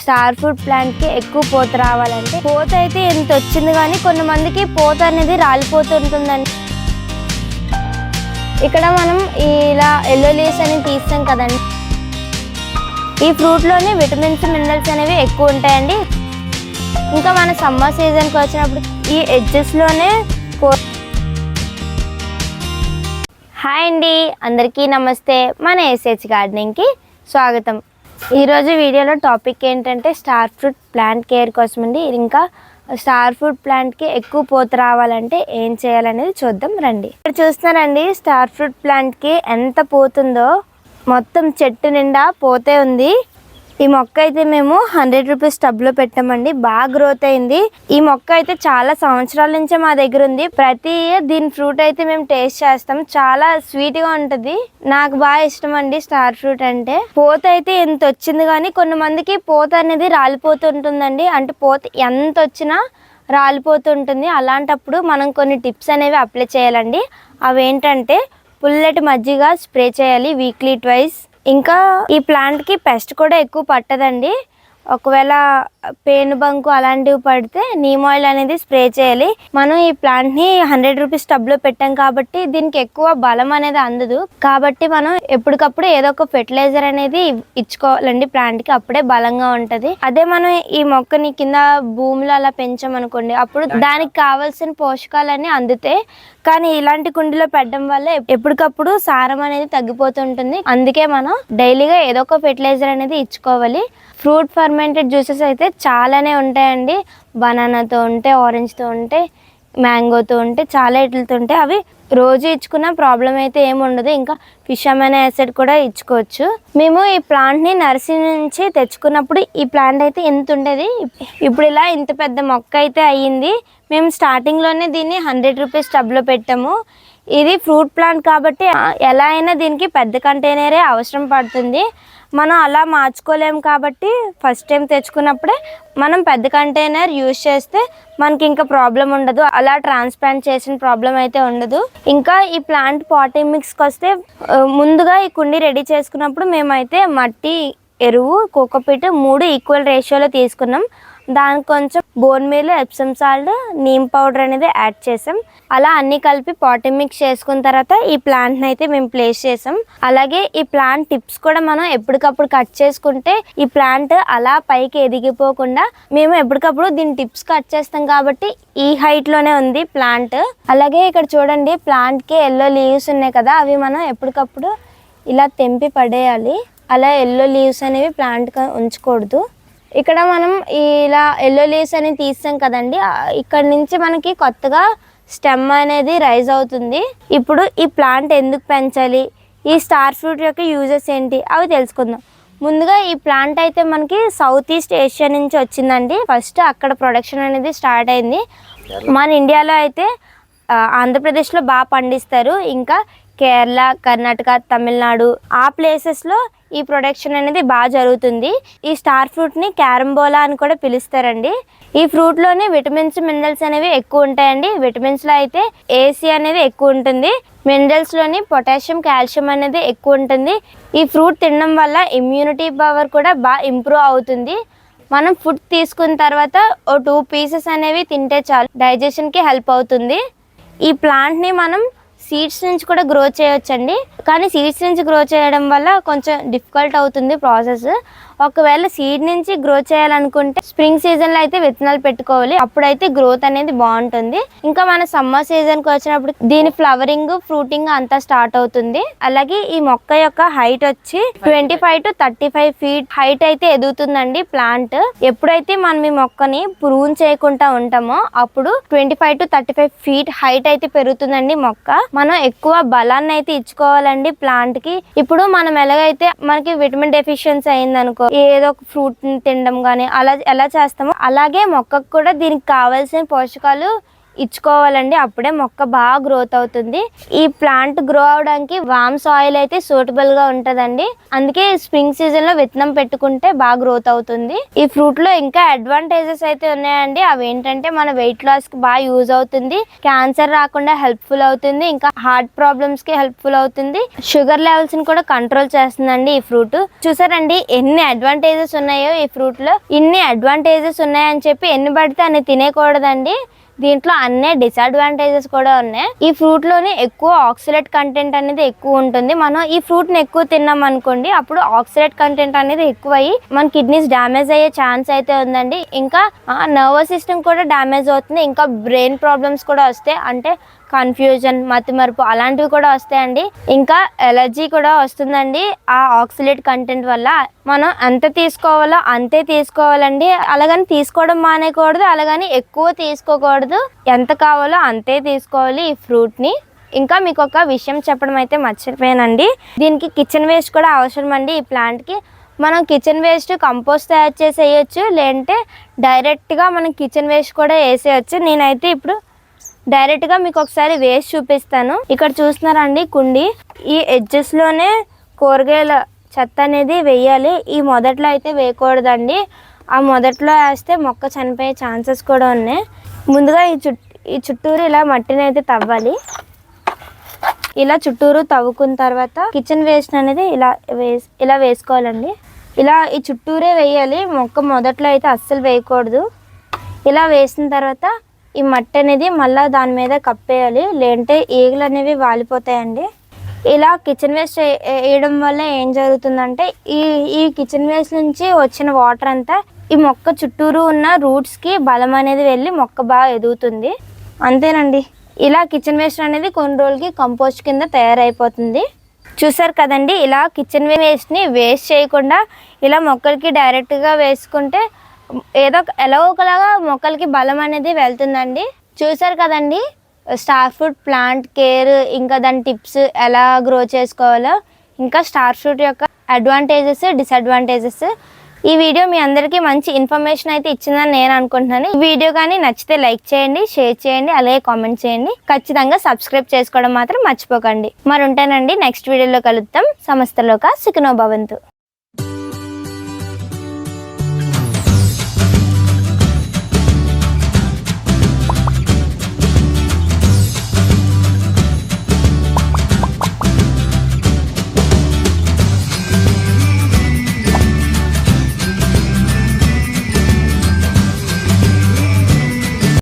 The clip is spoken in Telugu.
స్టార్ ఫ్రూట్ ప్లాంట్కి ఎక్కువ పూత రావాలంటే పూత అయితే ఎంత వచ్చింది కానీ కొంతమందికి పూత అనేది రాలిపోతుంటుందండి. ఇక్కడ మనం ఇలా ఎల్లో లీవ్స్ అనేవి తీస్తాం కదండి. ఈ ఫ్రూట్లోనే విటమిన్స్ మినరల్స్ అనేవి ఎక్కువ ఉంటాయండి. ఇంకా మన సమ్మర్ సీజన్కి వచ్చినప్పుడు ఈ ఎడ్జెస్లోనే హాయ్ అండి అందరికీ నమస్తే. మన ఎస్హెచ్ గార్డెనింగ్కి స్వాగతం. ఈరోజు వీడియోలో టాపిక్ ఏంటంటే స్టార్ ఫ్రూట్ ప్లాంట్ కేర్ కోసం అండి ఇంకా స్టార్ ఫ్రూట్ ప్లాంట్కి ఎక్కువ పూత రావాలంటే ఏం చేయాలనేది చూద్దాం రండి. ఇక్కడ చూస్తున్నారండి స్టార్ ఫ్రూట్ ప్లాంట్కి ఎంత పోతుందో. మొత్తం చెట్టు నిండా పోతే ఉంది. ఈ మొక్క అయితే మేము హండ్రెడ్ రూపీస్ టబ్లో పెట్టామండి. బాగా గ్రోత్ అయింది. ఈ మొక్క అయితే చాలా సంవత్సరాల నుంచే మా దగ్గర ఉంది. ప్రతి ఇయర్ దీని ఫ్రూట్ అయితే మేము టేస్ట్ చేస్తాం. చాలా స్వీట్గా ఉంటుంది. నాకు బాగా ఇష్టం అండి స్టార్ ఫ్రూట్ అంటే. పోత అయితే ఎంత వచ్చింది కానీ కొంతమందికి పోత అనేది రాలిపోతుంటుందండి. అంటే పోత ఎంత వచ్చినా రాలిపోతుంటుంది. అలాంటప్పుడు మనం కొన్ని టిప్స్ అనేవి అప్లై చేయాలండి. అవేంటంటే పుల్లటి మజ్జిగ స్ప్రే చేయాలి వీక్లీ ట్వైస్. ఇంకా ఈ ప్లాంట్కి పెస్ట్ కూడా ఎక్కువ పట్టదండి. ఒకవేళ పేను బంకు అలాంటివి పడితే నీమ్ ఆయిల్ అనేది స్ప్రే చేయాలి. మనం ఈ ప్లాంట్ని హండ్రెడ్ రూపీస్ టబ్లో పెట్టాం కాబట్టి దీనికి ఎక్కువ బలం అనేది అందదు. కాబట్టి మనం ఎప్పటికప్పుడు ఏదో ఒక ఫెర్టిలైజర్ అనేది ఇచ్చుకోవాలండి ప్లాంట్కి అప్పుడే బలంగా ఉంటుంది. అదే మనం ఈ మొక్కని కింద భూమిలో అలా పెంచామనుకోండి అప్పుడు దానికి కావాల్సిన పోషకాలన్నీ అందుతాయి. కానీ ఇలాంటి కుండీలో పెట్టడం వల్ల ఎప్పటికప్పుడు సారం అనేది తగ్గిపోతుంటుంది అందుకే మనం డైలీగా ఏదో ఒక ఫెర్టిలైజర్ అనేది ఇచ్చుకోవాలి. ఫ్రూట్ ఫర్మెంటెడ్ జ్యూసెస్ అయితే చాలానే ఉంటాయండి. బనానాతో ఉంటే ఆరెంజ్తో ఉంటే మ్యాంగోతో ఉంటే చాలా ఇట్లతో ఉంటే అవి రోజు ఇచ్చుకున్న ప్రాబ్లం అయితే ఏమి ఉండదు. ఇంకా ఫిష్ అమైన యాసిడ్ కూడా ఇచ్చుకోవచ్చు. మేము ఈ ప్లాంట్ని నర్సరీ నుంచి తెచ్చుకున్నప్పుడు ఈ ప్లాంట్ అయితే ఎంత ఉండేది? ఇప్పుడు ఇలా ఇంత పెద్ద మొక్క అయితే అయ్యింది. మేము స్టార్టింగ్లోనే దీన్ని హండ్రెడ్ రూపీస్ టబ్లో పెట్టాము. ఇది ఫ్రూట్ ప్లాంట్ కాబట్టి ఎలా అయినా దీనికి పెద్ద కంటైనరే అవసరం పడుతుంది. మనం అలా మార్చుకోలేం కాబట్టి ఫస్ట్ టైం తెచ్చుకున్నప్పుడే మనం పెద్ద కంటైనర్ యూజ్ చేస్తే మనకి ఇంకా ప్రాబ్లం ఉండదు. అలా ట్రాన్స్ప్లాంట్ చేసిన ప్రాబ్లం అయితే ఉండదు. ఇంకా ఈ ప్లాంట్ పాటింగ్ మిక్స్కి వస్తే ముందుగా ఈ కుండీ రెడీ చేసుకున్నప్పుడు మేమైతే మట్టి ఎరువు కోకోపీట్ మూడు ఈక్వల్ రేషియోలో తీసుకున్నాం. దానికి కొంచెం bone meal Epsom salt neem powder అనేది యాడ్ చేసాం. అలా అన్ని కలిపి పాటింగ్ మిక్స్ చేసుకున్న తర్వాత ఈ ప్లాంట్ని అయితే మేము ప్లేస్ చేసాం. అలాగే ఈ ప్లాంట్ టిప్స్ కూడా మనం ఎప్పటికప్పుడు కట్ చేసుకుంటే ఈ ప్లాంట్ అలా పైకి ఎదిగిపోకుండా మేము ఎప్పటికప్పుడు దీని టిప్స్ కట్ చేస్తాం కాబట్టి ఈ హైట్లోనే ఉంది ప్లాంట్ అలాగే ఇక్కడ చూడండి ప్లాంట్కి ఎల్లో లీవ్స్ ఉన్నాయి కదా అవి మనం ఎప్పటికప్పుడు ఇలా తెంపి పడేయాలి. అలా ఎల్లో లీవ్స్ అనేవి ప్లాంట్ ఉంచకూడదు. ఇక్కడ మనం ఇలా ఎల్లో లీవ్స్ అని తీస్తాం కదండి. ఇక్కడ నుంచి మనకి కొత్తగా స్టెమ్ అనేది రైజ్ అవుతుంది. ఇప్పుడు ఈ ప్లాంట్ ఎందుకు పెంచాలి? ఈ స్టార్ ఫ్రూట్ యొక్క యూజెస్ ఏంటి? అవి తెలుసుకుందాం. ముందుగా ఈ ప్లాంట్ అయితే మనకి సౌత్ ఈస్ట్ ఏషియా నుంచి వచ్చిందండి. ఫస్ట్ అక్కడ ప్రొడక్షన్ అనేది స్టార్ట్ అయింది. మన ఇండియాలో అయితే ఆంధ్రప్రదేశ్లో బాగా పండిస్తారు. ఇంకా కేరళ కర్ణాటక తమిళనాడు ఆ ప్లేసెస్లో ఈ ప్రొడక్షన్ అనేది బాగా జరుగుతుంది. ఈ స్టార్ ఫ్రూట్ని క్యారంబోలా అని కూడా పిలుస్తారండి. ఈ ఫ్రూట్లోనే విటమిన్స్ మినరల్స్ అనేవి ఎక్కువ ఉంటాయండి. విటమిన్స్లో అయితే ఏసీ అనేది ఎక్కువ ఉంటుంది. మినరల్స్లోని పొటాషియం కాల్షియం అనేది ఎక్కువ ఉంటుంది. ఈ ఫ్రూట్ తినడం వల్ల ఇమ్యూనిటీ పవర్ కూడా బాగా ఇంప్రూవ్ అవుతుంది. మనం ఫుడ్ తీసుకున్న తర్వాత ఓ టూ పీసెస్ అనేవి తింటే చాలు. డైజెషన్కి హెల్ప్ అవుతుంది. ఈ ప్లాంట్ని మనం సీడ్స్ నుంచి కూడా గ్రో చేయొచ్చండి. కానీ సీడ్స్ నుంచి గ్రో చేయడం వల్ల కొంచెం డిఫికల్ట్ అవుతుంది ప్రాసెస్ ఒకవేళ సీడ్ నుంచి గ్రో చేయాలనుకుంటే స్ప్రింగ్ సీజన్లో అయితే విత్తనాలు పెట్టుకోవాలి. అప్పుడైతే గ్రోత్ అనేది బాగుంటుంది. ఇంకా మన సమ్మర్ సీజన్కి వచ్చినప్పుడు దీని ఫ్లవరింగ్ ఫ్రూటింగ్ అంతా స్టార్ట్ అవుతుంది. అలాగే ఈ మొక్క యొక్క హైట్ వచ్చి twenty five to thirty five feet height అయితే ఎదుగుతుందండి ప్లాంట్ ఎప్పుడైతే మనం ఈ మొక్కని ప్రూన్ చేయకుండా ఉంటామో అప్పుడు twenty five to thirty five feet height అయితే పెరుగుతుందండి మొక్క. మనం ఎక్కువ బలాన్ని అయితే ఇచ్చుకోవాలండి ప్లాంట్కి. ఇప్పుడు మనం ఎలాగైతే మనకి విటమిన్ డెఫిషియన్సీ అయింది అనుకో ఏదో ఒక ఫ్రూట్ తినడం కానీ అలా ఎలా చేస్తామో అలాగే మొక్కకు కూడా దీనికి కావాల్సిన పోషకాలు ఇచ్చుకోవాలండి. అప్పుడే మొక్క బాగా గ్రోత్ అవుతుంది. ఈ ప్లాంట్ గ్రో అవడానికి వామ్ సాయిల్ అయితే సూటబుల్గా ఉంటదండి. అందుకే స్ప్రింగ్ సీజన్లో విత్తనం పెట్టుకుంటే బాగా గ్రోత్ అవుతుంది. ఈ ఫ్రూట్లో ఇంకా అడ్వాంటేజెస్ అయితే ఉన్నాయండి. అవి ఏంటంటే మన వెయిట్ లాస్కి బాగా యూజ్ అవుతుంది. క్యాన్సర్ రాకుండా హెల్ప్ఫుల్ అవుతుంది. ఇంకా హార్ట్ ప్రాబ్లమ్స్కి హెల్ప్ఫుల్ అవుతుంది. షుగర్ లెవెల్స్ని కూడా కంట్రోల్ చేస్తుందండి ఈ ఫ్రూట్ చూసారండి ఎన్ని అడ్వాంటేజెస్ ఉన్నాయో ఈ ఫ్రూట్లో. ఇన్ని అడ్వాంటేజెస్ ఉన్నాయని చెప్పి ఎన్ని పడితే అని తినేయకూడదండి దీంట్లో అన్నే డిసడ్వాంటేజెస్ కూడా ఉన్నాయి. ఈ ఫ్రూట్లోనే ఎక్కువ ఆక్సిలేట్ కంటెంట్ అనేది ఎక్కువ ఉంటుంది. మనం ఈ ఫ్రూట్ని ఎక్కువ తిన్నాం అనుకోండి అప్పుడు ఆక్సిలేట్ కంటెంట్ అనేది ఎక్కువ అయ్యి మన కిడ్నీస్ డ్యామేజ్ అయ్యే ఛాన్స్ అయితే ఉందండి. ఇంకా నర్వస్ సిస్టమ్ కూడా డ్యామేజ్ అవుతుంది. ఇంకా బ్రెయిన్ ప్రాబ్లమ్స్ కూడా వస్తాయి. అంటే కన్ఫ్యూజన్ మతిమరుపు అలాంటివి కూడా వస్తాయండి. ఇంకా ఎలర్జీ కూడా వస్తుందండి. ఆ ఆక్సిలేట్ కంటెంట్ వల్ల మనం ఎంత తీసుకోవాలో అంతే తీసుకోవాలండి. అలాగని తీసుకోవడం మానేయకూడదు అలాగని ఎక్కువ తీసుకోకూడదు. ఎంత కావాలో అంతే తీసుకోవాలి ఈ ఫ్రూట్ని ఇంకా మీకు ఒక విషయం చెప్పడం అయితే మర్చిపోయానండి. దీనికి కిచెన్ వేస్ట్ కూడా అవసరం అండి ఈ ప్లాంట్కి మనం కిచెన్ వేస్ట్ కంపోస్ట్ తయారు చేసి వేయచ్చు లేదంటే డైరెక్ట్గా మనం కిచెన్ వేస్ట్ కూడా వేసేయచ్చు. నేనైతే ఇప్పుడు డైరెక్ట్గా మీకు ఒకసారి వేసి చూపిస్తాను. ఇక్కడ చూస్తున్నారండి కుండి. ఈ ఎడ్జెస్లోనే కూరగాయల చెత్త అనేది వేయాలి. ఈ మొదట్లో అయితే వేయకూడదండి. ఆ మొదట్లో వేస్తే మొక్క చనిపోయే ఛాన్సెస్ కూడా ఉన్నాయి. ముందుగా ఈ చుట్టూ ఈ చుట్టూరు ఇలా మట్టిని అయితే తవ్వాలి. ఇలా చుట్టూరు తవ్వుకున్న తర్వాత కిచెన్ వేస్ట్ అనేది ఇలా వేస్ ఇలా వేసుకోవాలండి. ఇలా ఈ చుట్టూరే వేయాలి. మొక్క మొదట్లో అయితే అస్సలు వేయకూడదు. ఇలా వేసిన తర్వాత ఈ మట్టి అనేది మళ్ళీ దాని మీద కప్పేయాలి. లేదంటే ఈగలు అనేవి వాలిపోతాయండి. ఇలా కిచెన్ వేస్ట్ వేయడం వల్ల ఏం జరుగుతుందంటే ఈ ఈ కిచెన్ వేస్ట్ నుంచి వచ్చిన వాటర్ అంతా ఈ మొక్క చుట్టూరు ఉన్న రూట్స్కి బలం అనేది వెళ్ళి మొక్క బాగా ఎదుగుతుంది. అంతేనండి. ఇలా కిచెన్ వేస్ట్ అనేది కొన్ని రోజులకి కంపోస్ట్ కింద తయారైపోతుంది. చూసారు కదండి ఇలా కిచెన్ వేస్ట్ని వేస్ట్ చేయకుండా ఇలా మొక్కలకి డైరెక్ట్గా వేసుకుంటే ఏదో ఒక- ఎలా ఒకలాగా మొక్కలకి బలం అనేది వెళ్తుందండి. చూసారు కదండి? స్టార్ ఫ్రూట్ ప్లాంట్ కేర్ ఇంకా దాని టిప్స్ ఎలా గ్రో చేసుకోవాలో ఇంకా స్టార్ ఫ్రూట్ యొక్క అడ్వాంటేజెస్ డిసడ్వాంటేజెస్. ఈ వీడియో మీ అందరికీ మంచి ఇన్ఫర్మేషన్ అయితే ఇచ్చిందని నేను అనుకుంటున్నాను. ఈ వీడియో కానీ నచ్చితే లైక్ చేయండి షేర్ చేయండి అలాగే కామెంట్ చేయండి. ఖచ్చితంగా సబ్స్క్రైబ్ చేసుకోవడం మాత్రం మర్చిపోకండి. మరి ఉంటానండి నెక్స్ట్ వీడియోలో కలుద్దాం. సంస్థలోక సుఖనో భవంతు.